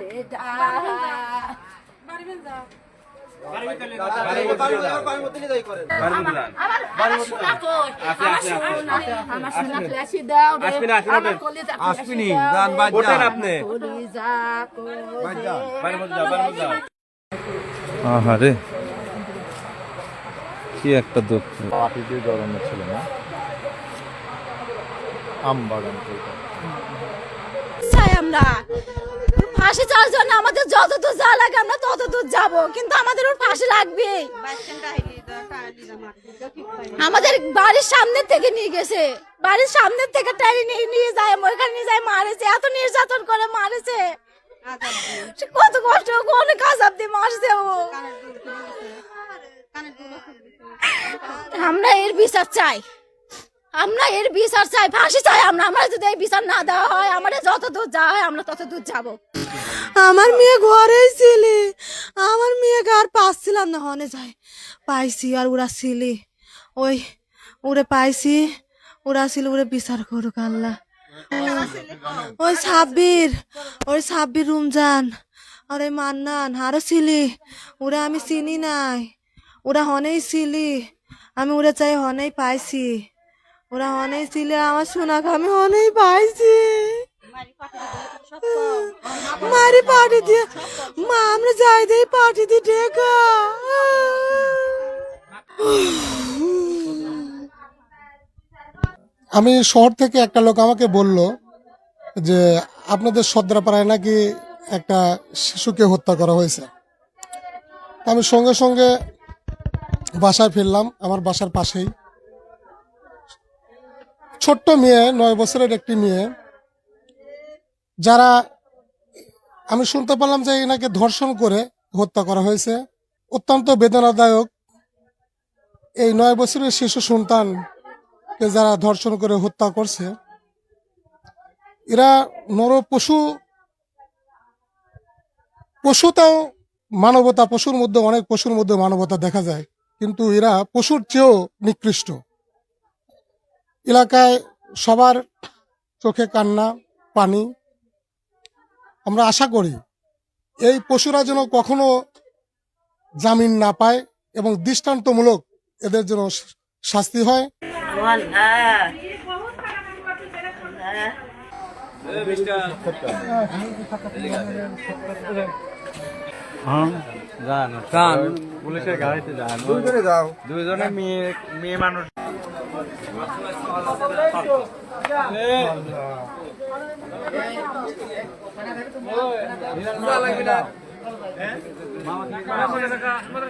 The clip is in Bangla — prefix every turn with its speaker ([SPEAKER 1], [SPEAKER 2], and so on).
[SPEAKER 1] রে যা
[SPEAKER 2] গান
[SPEAKER 3] আপনি।
[SPEAKER 4] আহারে কি একটা দুঃখ জড়ানো ছিল না আম বাগান
[SPEAKER 1] চাই আমরা। ফাঁসি চাওয়ার জন্য আমাদের যত দূর যা লাগে আমরা তত দূর যাব, কিন্তু আমাদের ওর ফাঁসি লাগবে। আমাদের বাড়ির সামনে থেকে নিয়ে গেছে। বাড়ির সামনে থেকে টেনে নিয়ে যায়, ওইখানে নিয়ে যায়, মারেছে, এত নির্যাতন করে মারেছে। কত কষ্ট, কোন কাজ আপনি মারছে ও। আমরা এর বিচার চাই। আমরা এর বিচার চাই, ফাঁসি চাই আমরা। আমরা যদি এই বিচার না দেওয়া হয়, আমাদের যত দূর যাওয়া হয়, আমরা তত দূর যাব।
[SPEAKER 5] আমার মেয়ে ঘরেই ছিলি। আমার মেয়েকে আর পাচ্ছিলাম না, হনে যায়। পাইছি আর ওরা ছিলি। ওই, ওরে পাইছি। ওরা ছিল ওরে বিচার করুক আল্লাহ। ওই সাব্বির ওই সাব্বির রমজান। আর ওই মান্নান, আরও ছিলি। ওরা আমি চিনি নাই। ওরা হনেই ছিলি। আমি ওরা চাই হনেই পাইছি। ওরা অনেক ছিলে, আমার সোনাকে আমি অনেক পাইছি। মারি পার্টি দিয়ে, মা, আমরা যাই দেই পার্টি দিয়ে ঢেকা
[SPEAKER 6] আমি শহর থেকে একটা লোক আমাকে বলল যে, আপনাদের সদ্রাপাড়ায় নাকি একটা শিশুকে হত্যা করা হয়েছে। আমি সঙ্গে সঙ্গে বাসায় ফিরলাম, আমার বাসার পাশেই। ছোট্ট মেয়ে, নয় বছরের একটি মেয়ে, যারা আমি শুনতে পারলাম যে এনাকে ধর্ষণ করে হত্যা করা হয়েছে। অত্যন্ত বেদনাদায়ক এই নয় বছরের শিশু সন্তানকে যারা ধর্ষণ করে হত্যা করছে, এরা নর পশু পশুতেও মানবতা, পশুর মধ্যে অনেক পশুর মধ্যে মানবতা দেখা যায়, কিন্তু এরা পশুর চেয়েও নিকৃষ্ট। এলাকায় সবার চোখে কান্না পানি। আমরা আশা করি এই পশুরা যেন কখনো জামিন না পায় এবং দৃষ্টান্তমূলক এদের যেন শাস্তি হয়।
[SPEAKER 3] যান পুলিশের গাড়িতে যান।
[SPEAKER 2] দুইজনে
[SPEAKER 3] মেয়ে মেয়ে মানুষ। লাগবে না